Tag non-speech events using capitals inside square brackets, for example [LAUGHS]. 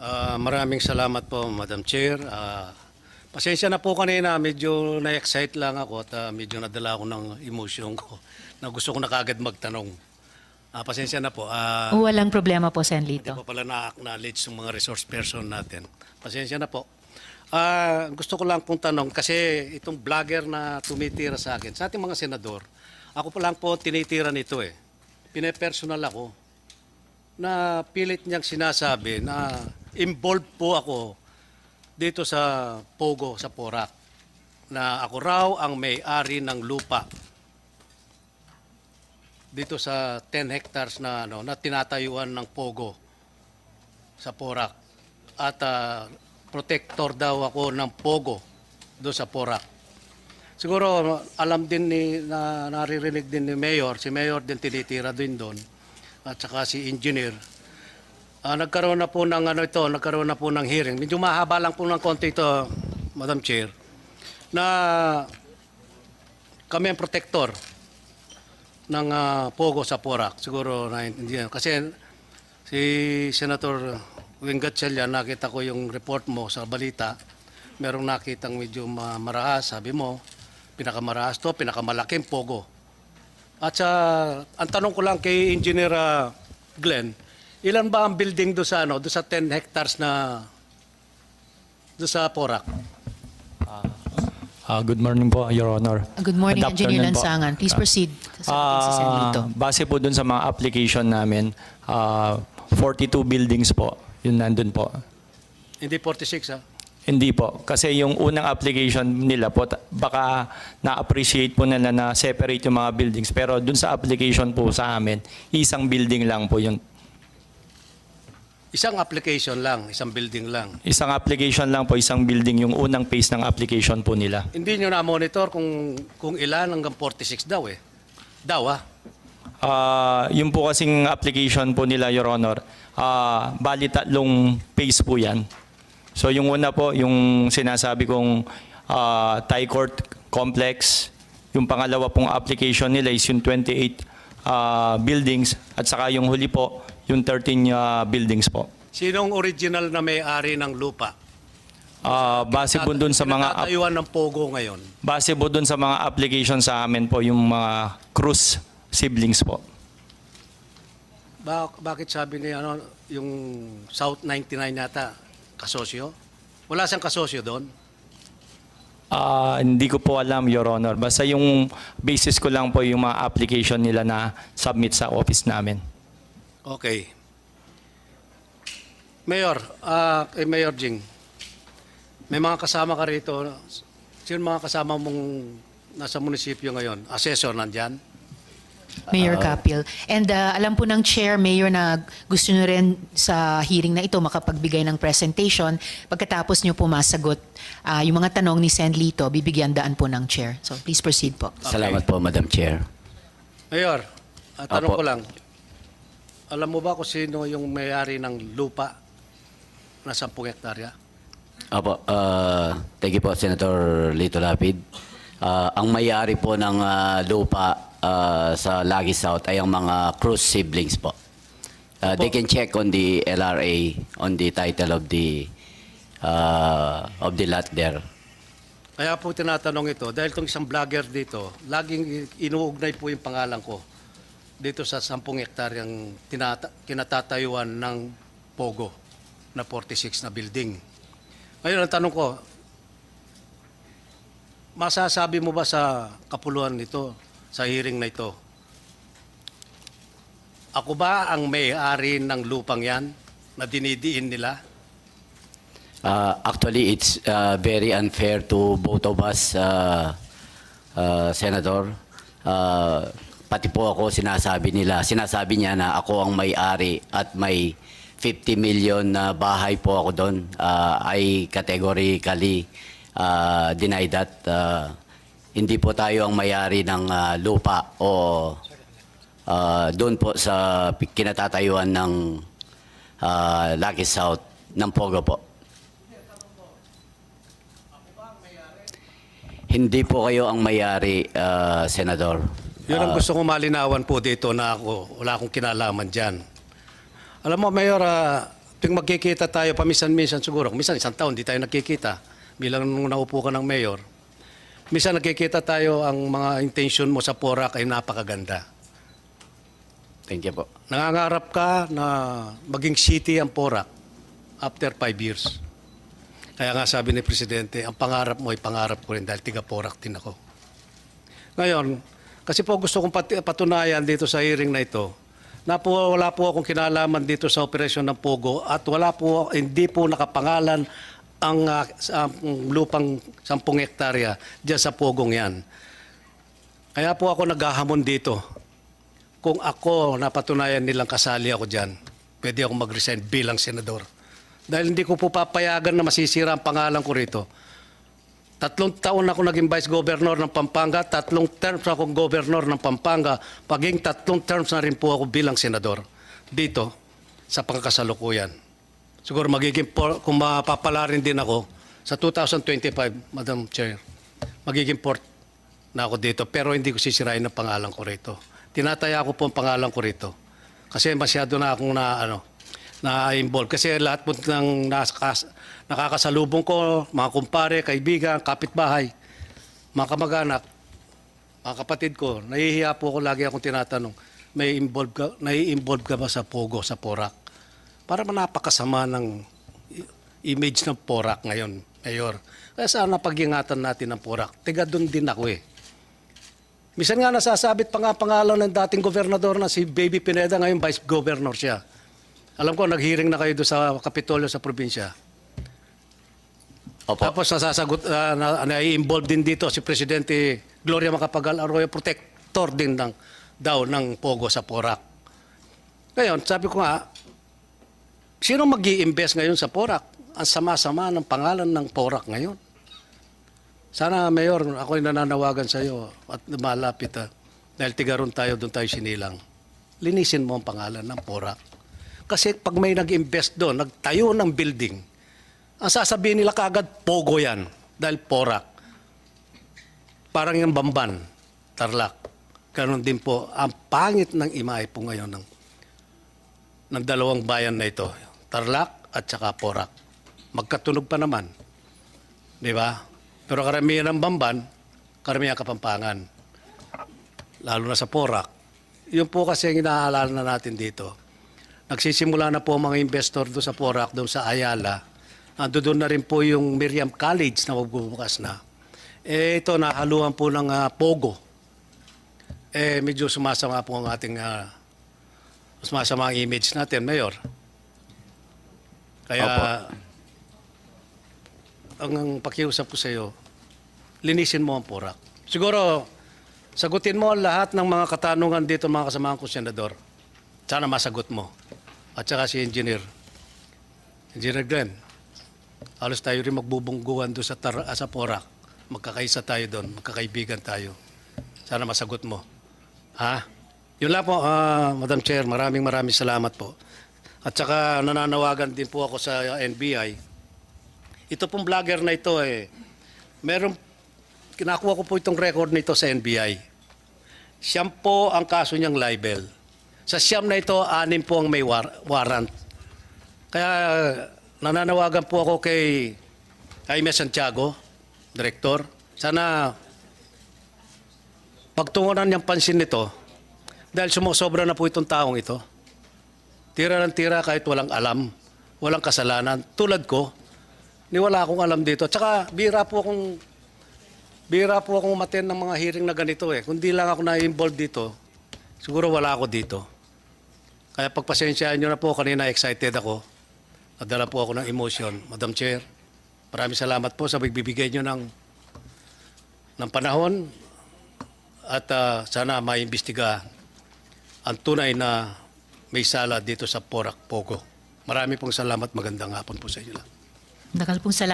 Ah, maraming salamat po, Madam Chair. Ah, pasensya na po kanina, medyo na-excite lang ako at ah, medyo nadala ako ng emotion ko [LAUGHS] na gusto ko na kagad magtanong. Ah, pasensya na po. Ah, Walang problema po, Sen hindi Lito. pa pala na-acknowledge yung mga resource person natin. Pasensya na po. Ah, gusto ko lang pong tanong kasi itong vlogger na tumitira sa akin, sa ating mga senador, ako pa lang po tinitira nito eh. Pinepersonal ako na pilit niyang sinasabi na involved po ako dito sa Pogo, sa Porac, na ako raw ang may-ari ng lupa dito sa 10 hectares na ano na tinatayuan ng Pogo sa Porac at ah, protector daw ako ng Pogo doon sa Porac. Siguro alam din ni na naririnig din ni Mayor, si Mayor din tinitira din doon at saka si engineer. Ah, nagkaroon na po ng ano ito, nagkaroon na po ng hearing. Medyo mahaba lang po ng konti ito, Madam Chair, na kami ang protector ng ah, Pogo sa Porac. Siguro naiintindihan. Kasi si Senator Wing Gatchalian, nakita ko yung report mo sa balita. Merong nakitang medyo ma- marahas, sabi mo, pinakamarahas to, pinakamalaking Pogo. At sa, ang tanong ko lang kay Engineer ah, Glenn, ilan ba ang building do sa ano, do sa 10 hectares na do sa Porac? Ah, good morning po, Your Honor. Good morning, Good Engineer afternoon po. Lansangan. Please proceed. Sasagutin si Sen Ah, Lito. base po dun sa mga application namin, ah, 42 buildings po, yun nandun po. Hindi 46 ha? Hindi po, kasi yung unang application nila po, ta- baka na-appreciate po nila na separate yung mga buildings. Pero dun sa application po sa amin, isang building lang po yun. Isang application lang, isang building lang. Isang application lang po, isang building yung unang phase ng application po nila. Hindi nyo na-monitor kung, kung ilan hanggang 46 daw eh. Daw ah. Ah, yung po kasing application po nila, Your Honor, ah, bali tatlong phase po yan. So yung una po, yung sinasabi kong ah, Thai Court Complex, yung pangalawa pong application nila is yung 28 ah, buildings, at saka yung huli po, yung 13 ah, buildings po. Sinong original na may-ari ng lupa? Ah, base po dun sa mga Pinatayuan ng Pogo ngayon. base po dun sa mga application sa amin po yung mga Cruz siblings po. Ba- bakit sabi ni ano, yung South 99 yata, kasosyo? Wala siyang kasosyo doon? Ah, hindi ko po alam, Your Honor. Basta yung basis ko lang po yung mga application nila na submit sa office namin. Okay. Mayor, ah, kay Mayor Jing, may mga kasama ka rito. Sino mga kasama mong nasa munisipyo ngayon? Assessor nandyan? Mayor Capil. And uh, alam po ng Chair, Mayor, na gusto nyo rin sa hearing na ito makapagbigay ng presentation. Pagkatapos nyo po masagot uh, yung mga tanong ni Sen Lito, bibigyan daan po ng Chair. So please proceed po. Salamat po, Madam Chair. Mayor, ah, tanong Apo. ko lang. Alam mo ba kung sino yung may-ari ng lupa na 10 hektarya? Apo, uh, thank you po, Senator Lito Lapid. Ah, ang may-ari po ng ah, lupa ah, sa Lagi South ay ang mga Cruz siblings po. Ah, they can check on the LRA, on the title of the ah, of the lot there. Kaya po tinatanong ito, dahil itong isang vlogger dito, laging inuugnay po yung pangalan ko dito sa 10 hektaryang tinata- kinatatayuan ng Pogo na 46 na building. Ngayon, ang tanong ko, masasabi mo ba sa kapuluhan nito, sa hearing na ito, ako ba ang may-ari ng lupang yan na dinidiin nila? Uh, actually, it's uh, very unfair to both of us, uh, uh, Senator. Uh, pati po ako sinasabi nila, sinasabi niya na ako ang may-ari at may 50 million na bahay po ako doon. Uh, I categorically uh, deny that. Uh, hindi po tayo ang may-ari ng uh, lupa o uh, doon po sa kinatatayuan ng uh, Lucky South ng Pogo po. Hindi po kayo ang may-ari, ah, Senador. Yun ang gusto ko malinawan po dito na ako, wala akong kinalaman dyan. Alam mo, Mayor, ah, tuwing magkikita tayo, paminsan-minsan siguro, minsan isang taon, di tayo nakikita. Bilang nung naupo ka ng mayor, minsan nakikita tayo ang mga intention mo sa Porac ay napakaganda. Thank you po. Nangangarap ka na maging city ang Porac after five years. Kaya nga sabi ni Presidente, ang pangarap mo ay pangarap ko rin dahil tiga Porac din ako. Ngayon, kasi po gusto kong pati- patunayan dito sa hearing na ito, na po wala po akong kinalaman dito sa operasyon ng Pogo at wala po, hindi po nakapangalan ang ang lupang 10 hektarya diyan sa Pogong yan. Kaya po ako naghahamon dito kung ako napatunayan nilang kasali ako dyan, pwede ako mag-resign bilang senador. Dahil hindi ko po papayagan na masisira ang pangalan ko rito. Tatlong taon ako naging vice governor ng Pampanga, tatlong terms akong governor ng Pampanga, paging tatlong terms na rin po ako bilang senador dito sa pangkasalukuyan. Siguro magiging, por, kung mapapala rin din ako, sa 2025, Madam Chair, magiging port na ako dito pero hindi ko sisirain ang pangalan ko rito. Tinataya ko po ang pangalan ko rito. Kasi masyado na akong na ano na-involve. Kasi lahat po ng nakas, nakakasalubong ko, mga kumpare, kaibigan, kapitbahay, mga kamag-anak, mga kapatid ko, nahihiya po ako lagi akong tinatanong, may involve ka, nai-involve ka ba sa Pogo, sa Porak? Para manapakasama ng image ng Porak ngayon, Mayor. Kaya sana pag-ingatan natin ng Porak. Tiga doon din ako eh. Misan nga nasasabit pa nga pangalan ng dating gobernador na si Baby Pineda, ngayon vice governor siya. Alam ko, nag-hearing na kayo doon sa Kapitolyo sa probinsya. Opo. Tapos nasasagot, uh, na, na-involve din dito si Presidente Gloria Macapagal Arroyo, protector din ng, daw ng Pogo sa Porac. Ngayon, sabi ko nga, sino mag invest ngayon sa Porac? Ang sama-sama ng pangalan ng Porac ngayon. Sana, Mayor, ako'y nananawagan sa iyo at malapit ah, dahil tigaron tayo, doon tayo sinilang. Linisin mo ang pangalan ng Porac. Kasi pag may nag-invest doon, nagtayo ng building, ang sasabihin nila kagad, pogo yan. Dahil porak. Parang yung bamban, tarlak. Ganon din po, ang pangit ng imahe po ngayon ng, ng dalawang bayan na ito. Tarlak at saka porak. Magkatunog pa naman. Di ba? Pero karamihan ng bamban, karamihan kapampangan. Lalo na sa porak. Yun po kasi ang inaalala na natin dito. Nagsisimula na po ang mga investor doon sa Porac, doon sa Ayala. Ando doon na rin po yung Miriam College na magbubukas na. Eh, ito, nahaluan po ng ah, Pogo. Eh, medyo sumasama po ang ating, uh, sumasama ang image natin, Mayor. Kaya, ang, ang pakiusap ko sa iyo, linisin mo ang Porac. Siguro, sagutin mo lahat ng mga katanungan dito, mga kasamahan ko, Senador. Sana masagot mo. At saka si Engineer. Engineer Glenn, halos tayo rin magbubungguan doon sa, tar- ah, sa Porac. Magkakaisa tayo doon, magkakaibigan tayo. Sana masagot mo. Ha? Yun lang po, ah, Madam Chair. Maraming maraming salamat po. At saka nananawagan din po ako sa NBI. Ito pong vlogger na ito eh, meron, kinakuha ko po itong record nito sa NBI. Siyam po ang kaso niyang libel. Sa siyam na ito, anim po ang may war- warrant. Kaya nananawagan po ako kay Jaime Santiago, Director. Sana pagtungunan niyang pansin nito dahil sumusobra na po itong taong ito. Tira ng tira kahit walang alam, walang kasalanan. Tulad ko, ni wala akong alam dito. Tsaka bira po akong bira po akong umaten ng mga hearing na ganito eh. Kung di lang ako na-involved dito, siguro wala ako dito. Kaya pagpasensyaan nyo na po, kanina excited ako. Nadala po ako ng emotion. Madam Chair, maraming salamat po sa pagbibigay nyo ng, ng panahon at ah, sana maimbestiga ang tunay na may sala dito sa Porac Pogo. Marami pong salamat. Magandang hapon po sa inyo lang. Nakal pong salamat.